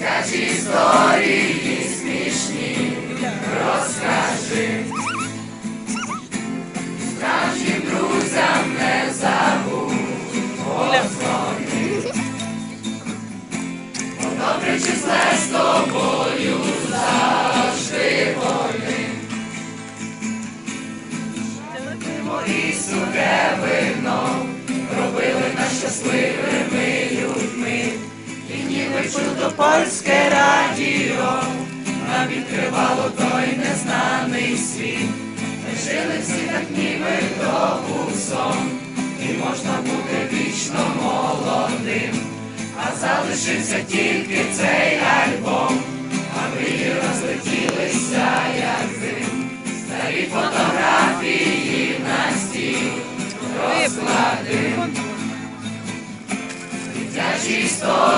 Дитячі історії смішні розкажи. Справжнім друзям не забудь подзвони. Бо добре чи з тобою завжди вони. Мої суде чудо польське радіо нам відкривало той незнаний світ. Ми жили всі так ніби був і можна бути вічно молодим. А залишився тільки цей альбом, а мрії розлетілися, як дим. Старі фотографії на стіл розклади. Дитячі історії